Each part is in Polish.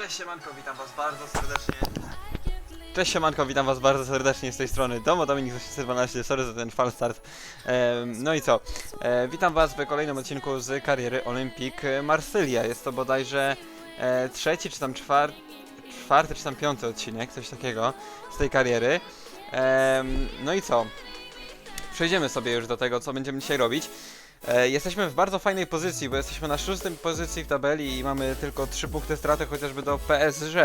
Cześć siemanko, witam was bardzo serdecznie. Cześć siemanko, witam was bardzo serdecznie z tej strony Domo Dominik 12, sorry za ten fal start. No i co? E, witam was w kolejnym odcinku z kariery Olympic Marsylia. Jest to bodajże e, trzeci czy tam czwar... czwarty czy tam piąty odcinek, coś takiego z tej kariery. No i co? Przejdziemy sobie już do tego, co będziemy dzisiaj robić. E, jesteśmy w bardzo fajnej pozycji, bo jesteśmy na szóstym pozycji w tabeli i mamy tylko 3 punkty straty chociażby do PSG.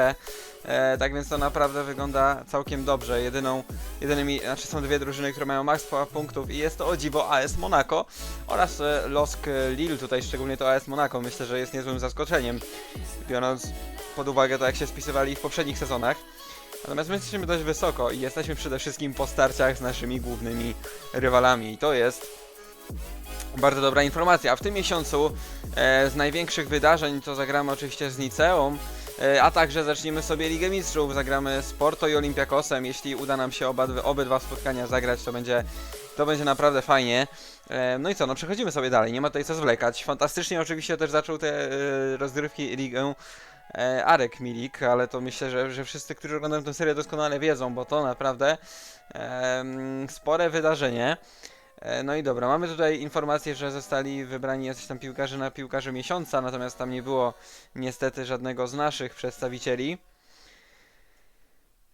E, tak więc to naprawdę wygląda całkiem dobrze. Jedyną, jedynymi, znaczy są dwie drużyny, które mają max punktów i jest to o dziwo AS Monaco oraz e, Losk Lille, tutaj szczególnie to AS Monaco. Myślę, że jest niezłym zaskoczeniem, biorąc pod uwagę to, jak się spisywali w poprzednich sezonach. Natomiast my jesteśmy dość wysoko i jesteśmy przede wszystkim po starciach z naszymi głównymi rywalami. I to jest bardzo dobra informacja. A w tym miesiącu e, z największych wydarzeń to zagramy oczywiście z Niceum, e, a także zaczniemy sobie Ligę Mistrzów. Zagramy z Porto i Olympiakosem. Jeśli uda nam się oba, obydwa spotkania zagrać, to będzie, to będzie naprawdę fajnie. E, no i co, no przechodzimy sobie dalej, nie ma tutaj co zwlekać. Fantastycznie oczywiście też zaczął te e, rozgrywki Ligę e, Arek Milik, ale to myślę, że, że wszyscy, którzy oglądają tę serię doskonale wiedzą, bo to naprawdę e, spore wydarzenie. E, No i dobra, mamy tutaj informację, że zostali wybrani jacyś tam piłkarze na piłkarze miesiąca, natomiast tam nie było niestety żadnego z naszych przedstawicieli.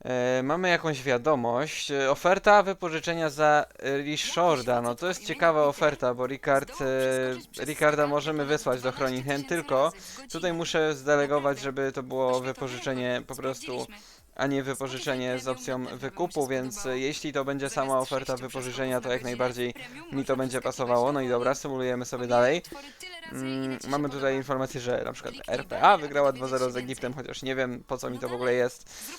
E, mamy jakąś wiadomość. E, Oferta wypożyczenia za Richarda. No to jest ciekawa oferta, bo Ricard, Ricarda możemy wysłać do Groningen, tylko tutaj muszę zdelegować, żeby to było wypożyczenie po prostu a nie wypożyczenie z opcją wykupu, więc jeśli to będzie sama oferta wypożyczenia, to jak najbardziej mi to będzie pasowało. No i dobra, symulujemy sobie dalej. Mm, mamy tutaj informację, że na przykład RPA wygrała 2-0 z Egiptem, chociaż nie wiem po co mi to w ogóle jest.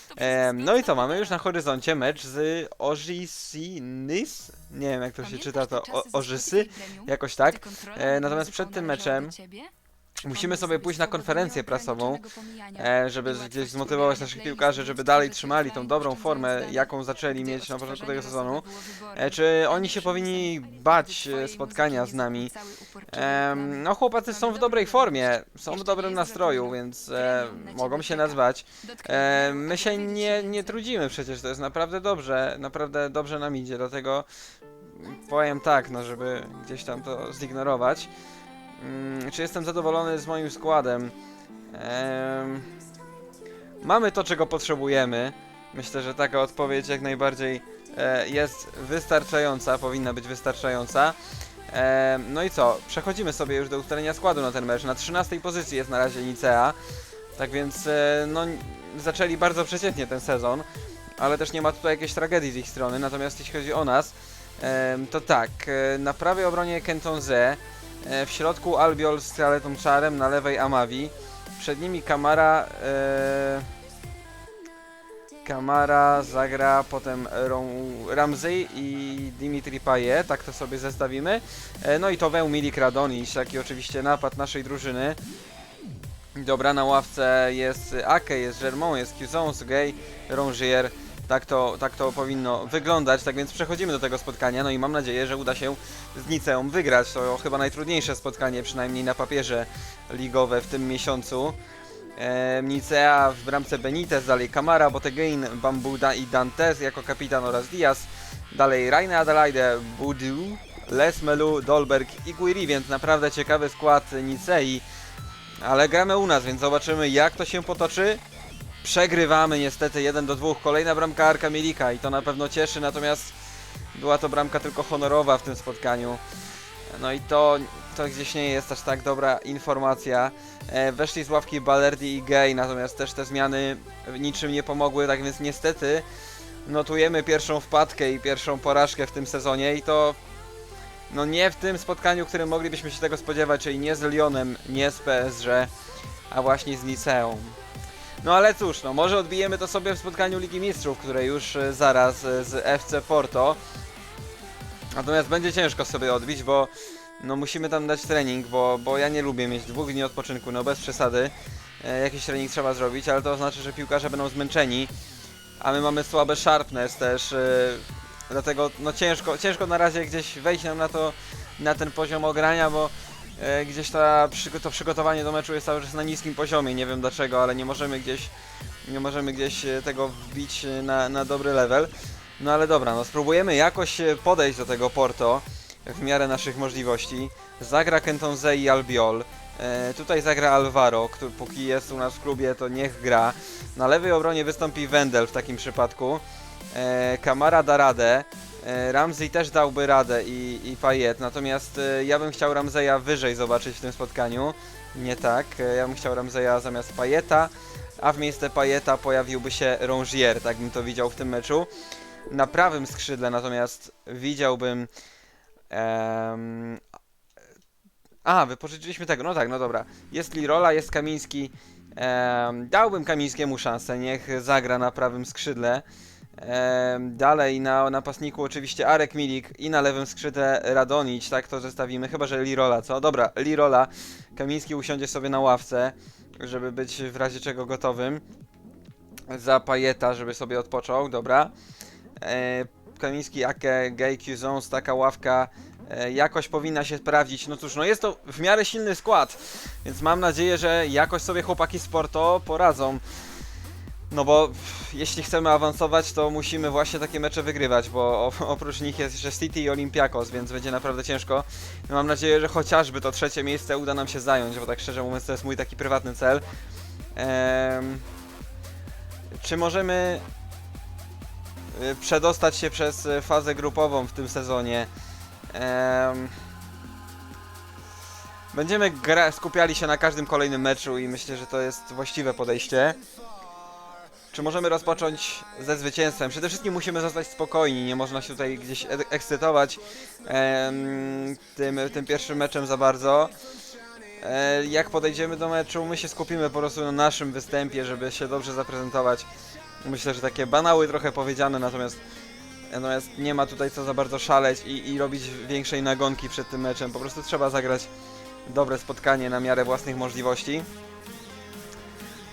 No i co, mamy już na horyzoncie mecz z Ojisinis. Nie wiem jak to się czyta, to Ożysy, jakoś tak. E, natomiast przed tym meczem musimy sobie pójść na konferencję prasową, e, żeby gdzieś zmotywować naszych piłkarzy, żeby dalej trzymali tą dobrą formę, jaką zaczęli mieć na początku tego sezonu. E, czy oni się powinni bać e, spotkania z nami? No chłopacy są w dobrej formie, są w dobrym nastroju, więc e, mogą się nazwać. E, my się nie, nie trudzimy przecież, to jest naprawdę dobrze, naprawdę dobrze nam idzie, dlatego powiem tak, no żeby gdzieś tam to zignorować. Mm, czy jestem zadowolony z moim składem? Em, mamy to, czego potrzebujemy. Myślę, że taka odpowiedź jak najbardziej e, jest wystarczająca, powinna być wystarczająca. Em, no i co? Przechodzimy sobie już do ustalenia składu na ten mecz. Na 13 pozycji jest na razie Nicea. Tak więc, e, no, zaczęli bardzo przeciętnie ten sezon, ale też nie ma tutaj jakiejś tragedii z ich strony. Natomiast jeśli chodzi o nas, em, to tak, e, na prawej obronie Kentonze, E, W środku Albiol z Kraletą Czarem, na lewej Amavi. Przed nimi Kamara. E, Kamara zagra potem Ramsey i Dimitri Payet, tak to sobie zestawimy. E, no i to Milik Radonis, taki oczywiście napad naszej drużyny. Dobra, na ławce jest Ake, jest Germont, jest Cusons, Gay, Rongier. Tak to, tak to powinno wyglądać, tak więc przechodzimy do tego spotkania, no i mam nadzieję, że uda się z Niceum wygrać. To chyba najtrudniejsze spotkanie, przynajmniej na papierze ligowe w tym miesiącu. Nicea w bramce Benitez, dalej Kamara, Botegain, Bambuda i Dantes jako kapitan oraz Diaz. Dalej Raine Adelaide, Budu, Lesmelu, Dolberg i Guiri, więc naprawdę ciekawy skład Nicei. Ale gramy u nas, więc zobaczymy jak to się potoczy. Przegrywamy niestety 1 do 2. Kolejna bramka Arka Milika i to na pewno cieszy, natomiast była to bramka tylko honorowa w tym spotkaniu. No i to, to gdzieś nie jest aż tak dobra informacja. E, weszli z ławki Balerdi i Gay, natomiast też te zmiany niczym nie pomogły, tak więc niestety notujemy pierwszą wpadkę i pierwszą porażkę w tym sezonie i to no nie w tym spotkaniu, którym moglibyśmy się tego spodziewać, czyli nie z Lyonem, nie z PSG, a właśnie z Liceum. No ale cóż, no może odbijemy to sobie w spotkaniu Ligi Mistrzów, które już e, zaraz e, z FC Porto. Natomiast będzie ciężko sobie odbić, bo no musimy tam dać trening, bo, bo ja nie lubię mieć dwóch dni odpoczynku, no bez przesady. E, jakiś trening trzeba zrobić, ale to oznacza, że piłkarze będą zmęczeni, a my mamy słabe sharpness też, e, dlatego no ciężko, ciężko na razie gdzieś wejść nam na to, na ten poziom ogrania, bo e, gdzieś ta, to przygotowanie do meczu jest cały czas na niskim poziomie, nie wiem dlaczego, ale nie możemy gdzieś, nie możemy gdzieś e, tego wbić e, na, na dobry level. No ale dobra, no spróbujemy jakoś e, podejść do tego Porto w miarę naszych możliwości. Zagra Kentonze i Albiol. E, tutaj zagra Alvaro, który póki jest u nas w klubie, to niech gra. Na lewej obronie wystąpi Wendel w takim przypadku. E, Kamara da radę. E, Ramsey też dałby radę i, i Payet, natomiast e, ja bym chciał Ramseya wyżej zobaczyć w tym spotkaniu. Nie tak, e, ja bym chciał Ramseya zamiast Payeta, a w miejsce Payeta pojawiłby się Rongier, tak bym to widział w tym meczu. Na prawym skrzydle natomiast widziałbym... em, a, wypożyczyliśmy tego, no tak, no dobra. Jest Lirola, jest Kamiński. Em, dałbym Kamińskiemu szansę, niech zagra na prawym skrzydle. Em, dalej na napastniku oczywiście Arek Milik i na lewym skrzydle Radonić, tak to zestawimy, chyba że Lirola, co? Dobra, Lirola. Kamiński usiądzie sobie na ławce, żeby być w razie czego gotowym. Za Pajeta, żeby sobie odpoczął, dobra. E, Kamiński, Ake, Gay, Zones, taka ławka e, jakoś powinna się sprawdzić. No cóż, no jest to w miarę silny skład, więc mam nadzieję, że jakoś sobie chłopaki z Porto poradzą. No bo jeśli chcemy awansować, to musimy właśnie takie mecze wygrywać, bo oprócz nich jest jeszcze City i Olympiakos, więc będzie naprawdę ciężko. Mam nadzieję, że chociażby to trzecie miejsce uda nam się zająć, bo tak szczerze mówiąc to jest mój taki prywatny cel. Em, czy możemy przedostać się przez y, fazę grupową w tym sezonie? Em, Będziemy gra- skupiali się na każdym kolejnym meczu i myślę, że to jest właściwe podejście. Czy możemy rozpocząć ze zwycięstwem? Przede wszystkim musimy zostać spokojni, nie można się tutaj gdzieś e- ekscytować tym, tym pierwszym meczem za bardzo. E, jak podejdziemy do meczu, my się skupimy po prostu na naszym występie, żeby się dobrze zaprezentować. Myślę, że takie banały trochę powiedziane, natomiast, natomiast nie ma tutaj co za bardzo szaleć i, i robić większej nagonki przed tym meczem. Po prostu trzeba zagrać dobre spotkanie na miarę własnych możliwości.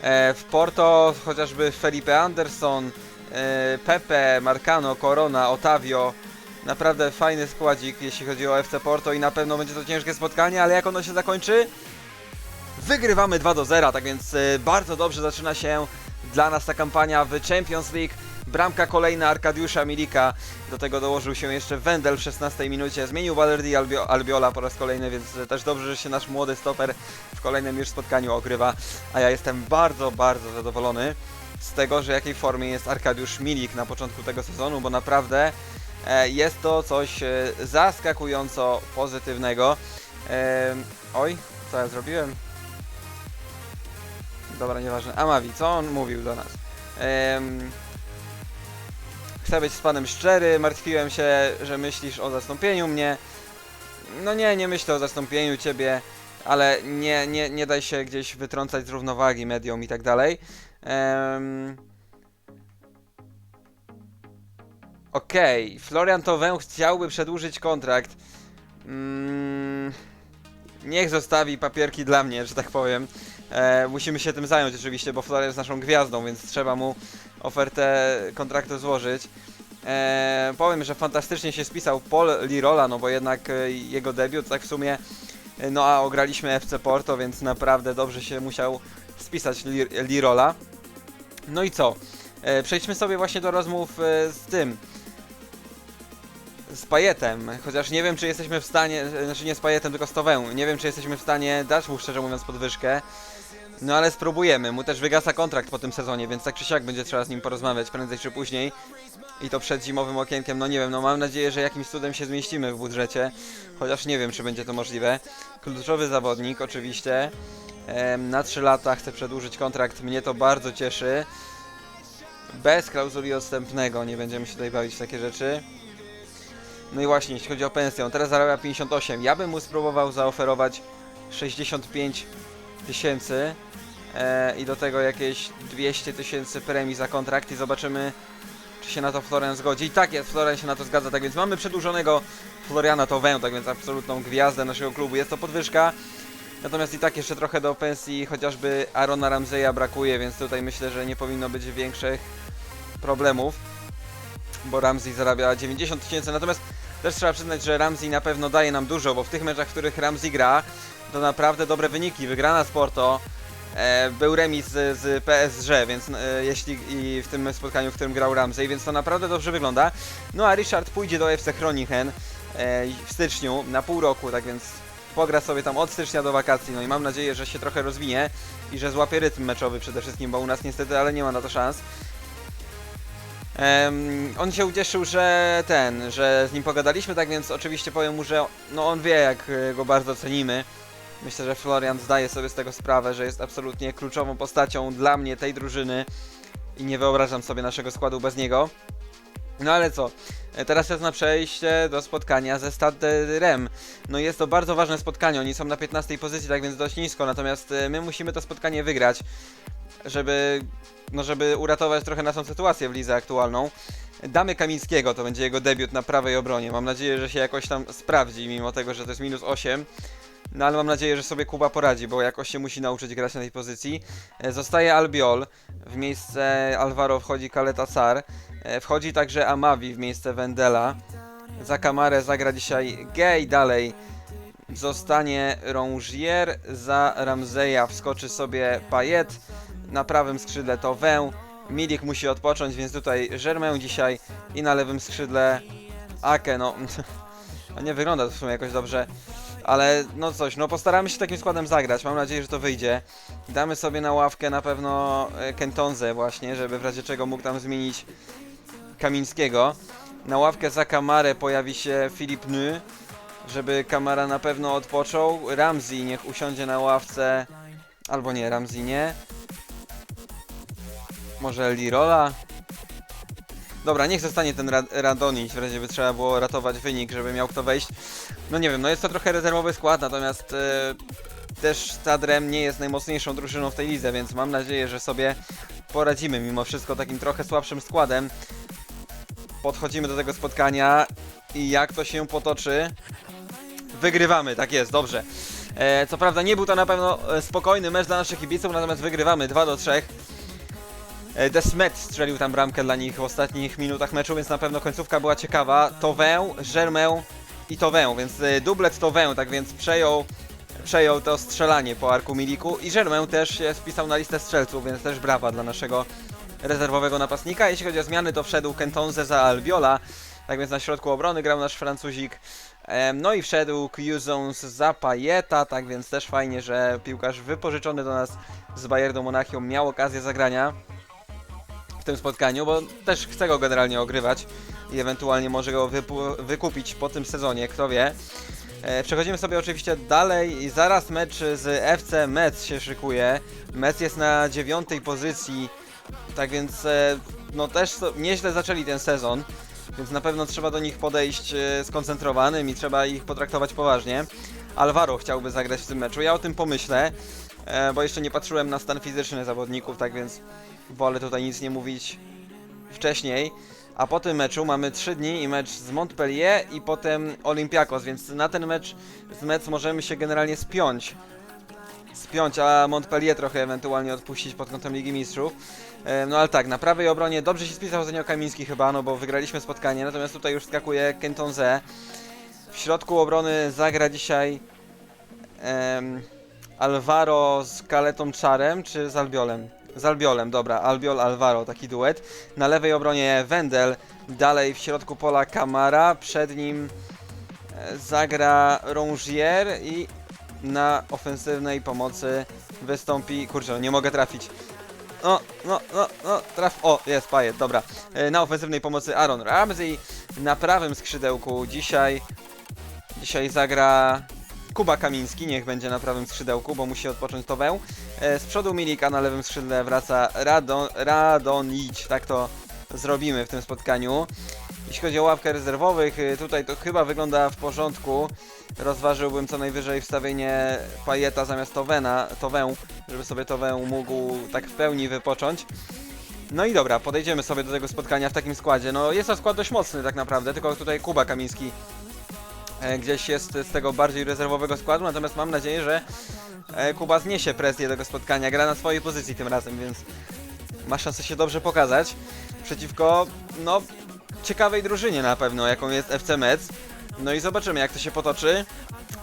E, w Porto chociażby Felipe Anderson, e, Pepe, Marcano, Corona, Otavio. Naprawdę fajny składzik, jeśli chodzi o FC Porto i na pewno będzie to ciężkie spotkanie, ale jak ono się zakończy? Wygrywamy 2 do 0, tak więc e, bardzo dobrze zaczyna się dla nas ta kampania w Champions League. Bramka kolejna Arkadiusza Milika, do tego dołożył się jeszcze Wendel w 16 minucie, zmienił Valerdi Albio Albiola po raz kolejny, więc też dobrze, że się nasz młody stoper w kolejnym już spotkaniu ogrywa, a ja jestem bardzo, bardzo zadowolony z tego, że jakiej formie jest Arkadiusz Milik na początku tego sezonu, bo naprawdę e, jest to coś e, zaskakująco pozytywnego. E, oj, co ja zrobiłem? Dobra, nieważne. Amavi, co on mówił do nas? Em, chcę być z panem szczery, martwiłem się, że myślisz o zastąpieniu mnie. No nie, nie myślę o zastąpieniu ciebie, ale nie, nie, nie daj się gdzieś wytrącać z równowagi mediom i tak dalej. Em, Okej, Florian Towę chciałby przedłużyć kontrakt. Mm, niech zostawi papierki dla mnie, że tak powiem. E, musimy się tym zająć oczywiście, bo Florian jest naszą gwiazdą, więc trzeba mu ofertę kontraktu złożyć. E, powiem, że fantastycznie się spisał Paul Lirola, no bo jednak e, jego debiut, tak w sumie, e, no a ograliśmy FC Porto, więc naprawdę dobrze się musiał spisać Lir Lirola. No i co? E, przejdźmy sobie właśnie do rozmów e, z tym, z Pajetem, chociaż nie wiem, czy jesteśmy w stanie, e, znaczy nie z Pajetem, tylko z Towę, nie wiem, czy jesteśmy w stanie dać mu, szczerze mówiąc, podwyżkę. No ale spróbujemy, mu też wygasa kontrakt po tym sezonie, więc tak czy siak będzie trzeba z nim porozmawiać prędzej czy później. I to przed zimowym okienkiem, no nie wiem, no mam nadzieję, że jakimś cudem się zmieścimy w budżecie, chociaż nie wiem, czy będzie to możliwe. Kluczowy zawodnik, oczywiście, na 3 lata chce przedłużyć kontrakt, mnie to bardzo cieszy. Bez klauzuli odstępnego, nie będziemy się tutaj bawić w takie rzeczy. No i właśnie, jeśli chodzi o pensję, on teraz zarabia 58. Ja bym mu spróbował zaoferować 65 tysięcy e, i do tego jakieś 200 tysięcy premii za kontrakt i zobaczymy, czy się na to Florian zgodzi. I tak jest, Florian się na to zgadza, tak więc mamy przedłużonego Floriana Towę, tak więc absolutną gwiazdę naszego klubu. Jest to podwyżka. Natomiast i tak jeszcze trochę do pensji chociażby Arona Ramseya brakuje, więc tutaj myślę, że nie powinno być większych problemów, bo Ramsey zarabia 90 tysięcy. Natomiast też trzeba przyznać, że Ramsey na pewno daje nam dużo, bo w tych meczach, w których Ramsey gra, to naprawdę dobre wyniki. Wygrana Porto, e, był remis z, z PSG, więc e, jeśli i w tym spotkaniu, w którym grał Ramsey, więc to naprawdę dobrze wygląda. No a Richard pójdzie do FC Groningen e, w styczniu na pół roku, tak więc pogra sobie tam od stycznia do wakacji, no i mam nadzieję, że się trochę rozwinie i że złapie rytm meczowy przede wszystkim, bo u nas niestety, ale nie ma na to szans. Em, on się ucieszył, że ten, że z nim pogadaliśmy, tak więc oczywiście powiem mu, że no on wie jak go bardzo cenimy. Myślę, że Florian zdaje sobie z tego sprawę, że jest absolutnie kluczową postacią dla mnie tej drużyny i nie wyobrażam sobie naszego składu bez niego. No ale co, e, teraz czas na przejście do spotkania ze Stade Rem. No jest to bardzo ważne spotkanie, oni są na 15 pozycji, tak więc dość nisko, natomiast e, my musimy to spotkanie wygrać, żeby, no żeby uratować trochę naszą sytuację w lidze aktualną. Damy Kamińskiego, to będzie jego debiut na prawej obronie. Mam nadzieję, że się jakoś tam sprawdzi, mimo tego, że to jest minus 8. No ale mam nadzieję, że sobie Kuba poradzi, bo jakoś się musi nauczyć grać na tej pozycji. E, Zostaje Albiol, w miejsce Alvaro wchodzi Kaleta Sar. E, Wchodzi także Amavi w miejsce Wendela. Za kamarę zagra dzisiaj Gay dalej. Zostanie Rongier, za Ramzeja wskoczy sobie Payet. Na prawym skrzydle to Wę. Milik musi odpocząć, więc tutaj Germain dzisiaj i na lewym skrzydle Ake, no no nie wygląda to w sumie jakoś dobrze, ale no coś, no postaramy się takim składem zagrać, mam nadzieję, że to wyjdzie. Damy sobie na ławkę na pewno e, Kentonze właśnie, żeby w razie czego mógł tam zmienić Kamińskiego. Na ławkę za Kamarę pojawi się Filip Ny, żeby Kamara na pewno odpoczął. Ramsey niech usiądzie na ławce, albo nie, Ramsey nie. Może Lirola? Dobra, niech zostanie ten Rad Radonić, w razie by trzeba było ratować wynik, żeby miał kto wejść. No nie wiem, no jest to trochę rezerwowy skład, natomiast e, też Stadrem nie jest najmocniejszą drużyną w tej lidze, więc mam nadzieję, że sobie poradzimy mimo wszystko takim trochę słabszym składem. Podchodzimy do tego spotkania i jak to się potoczy, wygrywamy, tak jest, dobrze. E, co prawda nie był to na pewno e, spokojny mecz dla naszych kibiców, natomiast wygrywamy 2 do 3. E, Desmet strzelił tam bramkę dla nich w ostatnich minutach meczu, więc na pewno końcówka była ciekawa. Towę, Germain i Towę, więc e, dublet Towę, tak więc przejął, przejął to strzelanie po Arku Miliku i Germain też się wpisał na listę strzelców, więc też brawa dla naszego rezerwowego napastnika. Jeśli chodzi o zmiany, to wszedł Kentonze za Albiola, tak więc na środku obrony grał nasz Francuzik. Em, No i wszedł Cusons za Payeta, tak więc też fajnie, że piłkarz wypożyczony do nas z Bayernu Monachium miał okazję zagrania w tym spotkaniu, bo też chcę go generalnie ogrywać i ewentualnie może go wykupić po tym sezonie, kto wie. E, przechodzimy sobie oczywiście dalej i zaraz mecz z FC Metz się szykuje. Metz jest na dziewiątej pozycji, tak więc e, no też nieźle zaczęli ten sezon, więc na pewno trzeba do nich podejść e, skoncentrowanym i trzeba ich potraktować poważnie. Alvaro chciałby zagrać w tym meczu, ja o tym pomyślę, bo jeszcze nie patrzyłem na stan fizyczny zawodników, tak więc wolę tutaj nic nie mówić wcześniej. A po tym meczu mamy 3 dni i mecz z Montpellier i potem Olympiakos, więc na ten mecz z Metz możemy się generalnie spiąć. Spiąć, a Montpellier trochę ewentualnie odpuścić pod kątem Ligi Mistrzów. No ale tak, na prawej obronie dobrze się spisał Zenio Kamiński chyba, no bo wygraliśmy spotkanie, natomiast tutaj już skakuje Kentonze. W środku obrony zagra dzisiaj em, Alvaro z Kaletą Czarem czy z Albiolem? Z Albiolem, dobra, Albiol, Alvaro, taki duet. Na lewej obronie Wendel, dalej w środku pola Kamara, przed nim e, zagra Rongier i na ofensywnej pomocy wystąpi, kurczę, nie mogę trafić. No, no, no, no, traf, o, jest Pajet, dobra. E, Na ofensywnej pomocy Aaron Ramsey, na prawym skrzydełku dzisiaj, dzisiaj zagra Kuba Kamiński, niech będzie na prawym skrzydełku, bo musi odpocząć Towę. E, Z przodu Milika, na lewym skrzydle wraca Radon, Radonić, tak to zrobimy w tym spotkaniu. Jeśli chodzi o ławkę rezerwowych, y, tutaj to chyba wygląda w porządku. Rozważyłbym co najwyżej wstawienie Pajeta zamiast Towena, Towę, żeby sobie Towę mógł tak w pełni wypocząć. No i dobra, podejdziemy sobie do tego spotkania w takim składzie. No jest to skład dość mocny tak naprawdę, tylko tutaj Kuba Kamiński e, gdzieś jest z tego bardziej rezerwowego składu, natomiast mam nadzieję, że e, Kuba zniesie presję tego spotkania, gra na swojej pozycji tym razem, więc ma szansę się dobrze pokazać przeciwko, no, ciekawej drużynie na pewno, jaką jest FC Metz. No i zobaczymy jak to się potoczy.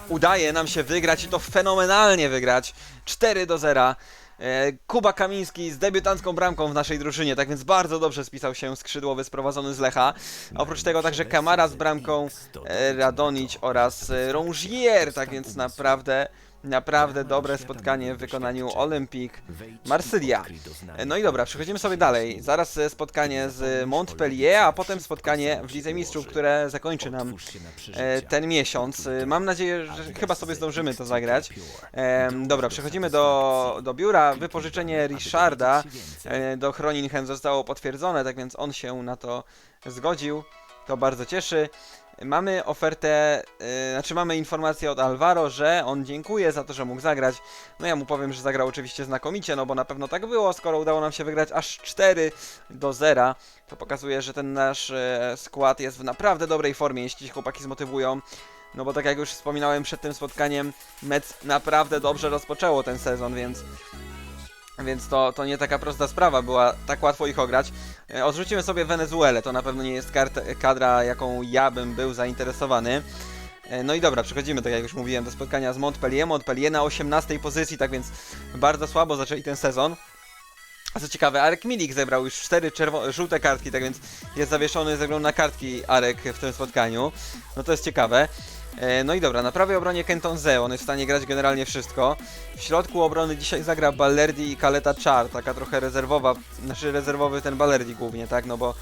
udaje nam się wygrać i to fenomenalnie wygrać. 4 do 0. E, Kuba Kamiński z debiutancką bramką w naszej drużynie, tak więc bardzo dobrze spisał się skrzydłowy sprowadzony z Lecha. Oprócz tego także Kamara z bramką, e, Radonić oraz e, Rongier, tak więc naprawdę, naprawdę dobre spotkanie w wykonaniu Olympique Marsylia. E, No i dobra, przechodzimy sobie dalej. Zaraz e, spotkanie z Montpellier, a potem spotkanie w Lidze Mistrzów, które zakończy nam e, ten miesiąc. E, Mam nadzieję, że chyba sobie zdążymy to zagrać. Em, dobra, przechodzimy do, do biura. Wypożyczenie Richarda e, do Groningen zostało potwierdzone, tak więc on się na to zgodził. To bardzo cieszy. Mamy ofertę, e, znaczy mamy informację od Alvaro, że on dziękuję za to, że mógł zagrać. No ja mu powiem, że zagrał oczywiście znakomicie, no bo na pewno tak było, skoro udało nam się wygrać aż 4 do 0. To pokazuje, że ten nasz e, skład jest w naprawdę dobrej formie, jeśli się chłopaki zmotywują. No bo tak jak już wspominałem przed tym spotkaniem, Mets naprawdę dobrze rozpoczęło ten sezon, więc więc to, to nie taka prosta sprawa była tak łatwo ich ograć. E, Odrzucimy sobie Wenezuelę, to na pewno nie jest kadra, jaką ja bym był zainteresowany. E, No i dobra, przechodzimy, tak jak już mówiłem, do spotkania z Montpellier. Montpellier na 18 pozycji, tak więc bardzo słabo zaczęli ten sezon. A co ciekawe, Arek Milik zebrał już 4 czerwo- żółte kartki, tak więc jest zawieszony ze względu na kartki Arek w tym spotkaniu. No to jest ciekawe. E, No i dobra, na prawej obronie Kenton Ze, on jest w stanie grać generalnie wszystko. W środku obrony dzisiaj zagra Ballerdi i Kaleta Char, taka trochę rezerwowa, znaczy rezerwowy ten Ballerdi głównie, tak, no bo,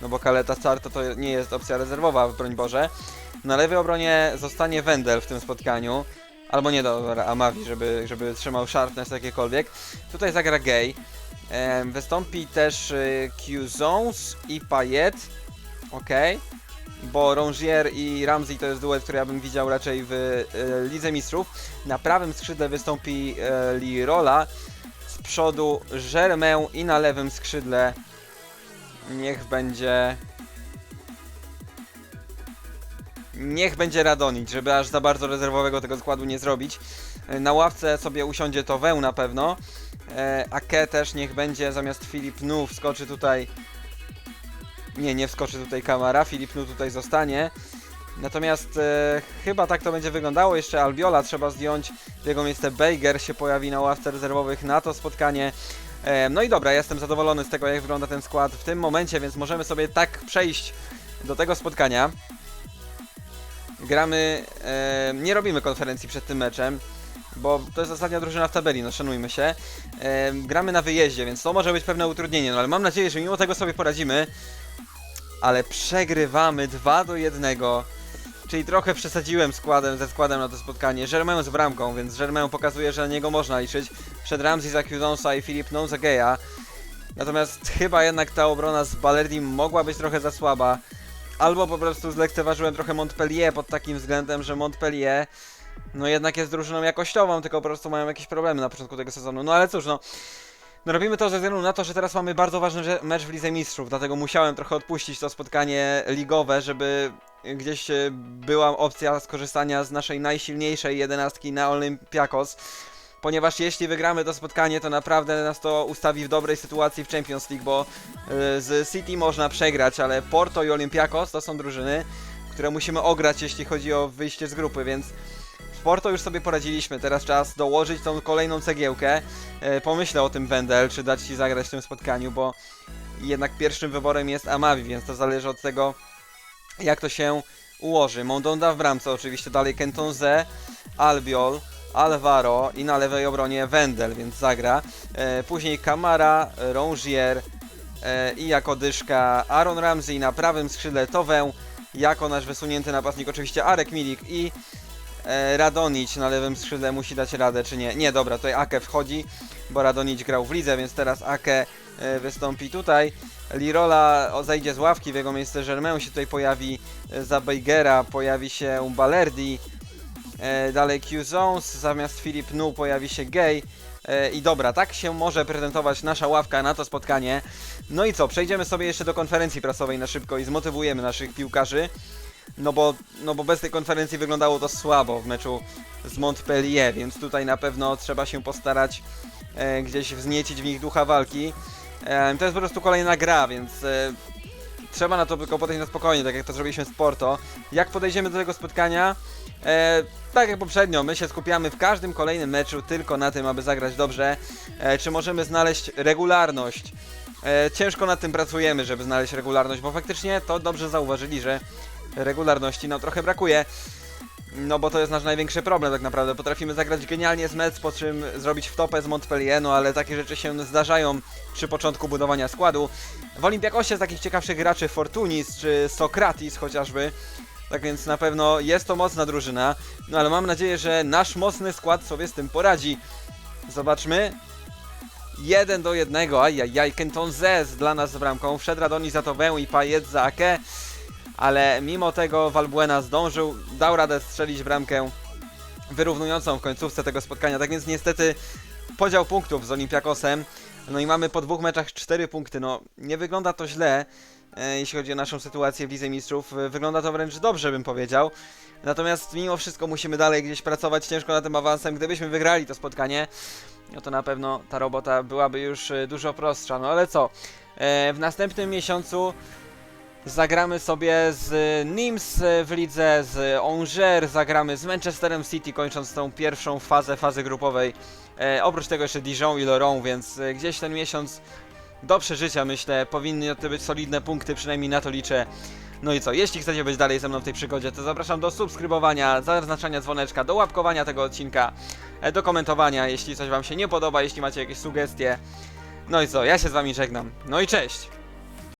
no bo Kaleta Char to, to nie jest opcja rezerwowa, broń Boże. Na lewej obronie zostanie Wendel w tym spotkaniu, albo nie, dobra, Amavi, żeby, żeby trzymał sharpness jakiekolwiek. Tutaj zagra Gay. Em, Wystąpi też y, Q-Zones i Payet, okej bo Rongier i Ramsey to jest duet, który ja bym widział raczej w e, Lidze Mistrzów. Na prawym skrzydle wystąpi e, Lirola, z przodu Germain i na lewym skrzydle niech będzie... Niech będzie Radonic, żeby aż za bardzo rezerwowego tego składu nie zrobić. E, Na ławce sobie usiądzie to Weł na pewno. E, Ake też niech będzie zamiast Filip Nu wskoczy tutaj nie, nie wskoczy tutaj kamera, Filip Nu tutaj zostanie. Natomiast e, chyba tak to będzie wyglądało. Jeszcze Albiola trzeba zdjąć. W jego miejsce Bejger się pojawi na ławce rezerwowych na to spotkanie. E, no i dobra, jestem zadowolony z tego, jak wygląda ten skład w tym momencie, więc możemy sobie tak przejść do tego spotkania. Gramy, e, nie robimy konferencji przed tym meczem, bo to jest ostatnia drużyna w tabeli, no szanujmy się. E, gramy na wyjeździe, więc to może być pewne utrudnienie, no ale mam nadzieję, że mimo tego sobie poradzimy ale przegrywamy 2 do 1. Czyli trochę przesadziłem składem ze składem na to spotkanie. Germain z bramką, więc Germain pokazuje, że na niego można liczyć. Przed Ramsey za Kudonsa i Filip Nonzageya. Natomiast chyba jednak ta obrona z Balerdim mogła być trochę za słaba. Albo po prostu zlekceważyłem trochę Montpellier pod takim względem, że Montpellier no jednak jest drużyną jakościową, tylko po prostu mają jakieś problemy na początku tego sezonu. No ale cóż, no no robimy to ze względu na to, że teraz mamy bardzo ważny mecz w Lidze Mistrzów, dlatego musiałem trochę odpuścić to spotkanie ligowe, żeby gdzieś e, była opcja skorzystania z naszej najsilniejszej jedenastki na Olympiakos. Ponieważ jeśli wygramy to spotkanie, to naprawdę nas to ustawi w dobrej sytuacji w Champions League, bo e, z City można przegrać, ale Porto i Olympiakos to są drużyny, które musimy ograć, jeśli chodzi o wyjście z grupy, więc Porto już sobie poradziliśmy, teraz czas dołożyć tą kolejną cegiełkę. E, pomyślę o tym Wendel, czy dać Ci zagrać w tym spotkaniu, bo jednak pierwszym wyborem jest Amavi, więc to zależy od tego, jak to się ułoży. Mondonda w bramce, oczywiście dalej Kentonze, Albiol, Alvaro i na lewej obronie Wendel, więc zagra. E, później Kamara, Rongier e, i jako dyszka Aaron Ramsey na prawym skrzydle Towę, jako nasz wysunięty napastnik oczywiście Arek Milik i e, Radonic na lewym skrzydle musi dać radę, czy nie? Nie, dobra, tutaj Ake wchodzi, bo Radonic grał w lidze, więc teraz Ake e, wystąpi tutaj. Lirola o, zejdzie z ławki, w jego miejsce Germain się tutaj pojawi e, za Beigera, pojawi się Balerdi, dalej Q-Zones, zamiast Filip Nu pojawi się Gay. I dobra, tak się może prezentować nasza ławka na to spotkanie. No i co, przejdziemy sobie jeszcze do konferencji prasowej na szybko i zmotywujemy naszych piłkarzy. No bo, no bo bez tej konferencji wyglądało to słabo w meczu z Montpellier, więc tutaj na pewno trzeba się postarać e, gdzieś wzniecić w nich ducha walki. E, to jest po prostu kolejna gra, więc e, trzeba na to tylko podejść na spokojnie, tak jak to zrobiliśmy z Porto. Jak podejdziemy do tego spotkania? E, tak jak poprzednio, my się skupiamy w każdym kolejnym meczu tylko na tym, aby zagrać dobrze. E, czy możemy znaleźć regularność? E, ciężko nad tym pracujemy, żeby znaleźć regularność, bo faktycznie to dobrze zauważyli, że regularności nam trochę brakuje. No bo to jest nasz największy problem tak naprawdę. Potrafimy zagrać genialnie z Mets, po czym zrobić wtopę z Montpellier, no ale takie rzeczy się zdarzają przy początku budowania składu. W Olympiakosie z takich ciekawszych graczy Fortunis czy Sokratis chociażby. Tak więc na pewno jest to mocna drużyna. No ale mam nadzieję, że nasz mocny skład sobie z tym poradzi. Zobaczmy. Jeden do jednego, ajajaj, Kenton Zez dla nas z bramką, wszedł Radoni za Towę i Payet za Ake, ale mimo tego Valbuena zdążył, dał radę strzelić bramkę wyrównującą w końcówce tego spotkania, tak więc niestety podział punktów z Olympiakosem, no i mamy po dwóch meczach cztery punkty, no nie wygląda to źle, e, jeśli chodzi o naszą sytuację w Lidze Mistrzów, e, wygląda to wręcz dobrze bym powiedział, natomiast mimo wszystko musimy dalej gdzieś pracować ciężko nad tym awansem, gdybyśmy wygrali to spotkanie, no to na pewno ta robota byłaby już e, dużo prostsza. No ale co? E, w następnym miesiącu zagramy sobie z Nims w lidze, z Angers, zagramy z Manchesterem City, kończąc tą pierwszą fazę, fazy grupowej. E, oprócz tego jeszcze Dijon i Lorient, więc e, gdzieś ten miesiąc do przeżycia myślę, powinny to być solidne punkty, przynajmniej na to liczę. No i co, jeśli chcecie być dalej ze mną w tej przygodzie, to zapraszam do subskrybowania, zaznaczania dzwoneczka, do łapkowania tego odcinka, e, do komentowania, jeśli coś wam się nie podoba, jeśli macie jakieś sugestie. No i co, ja się z wami żegnam. No i cześć!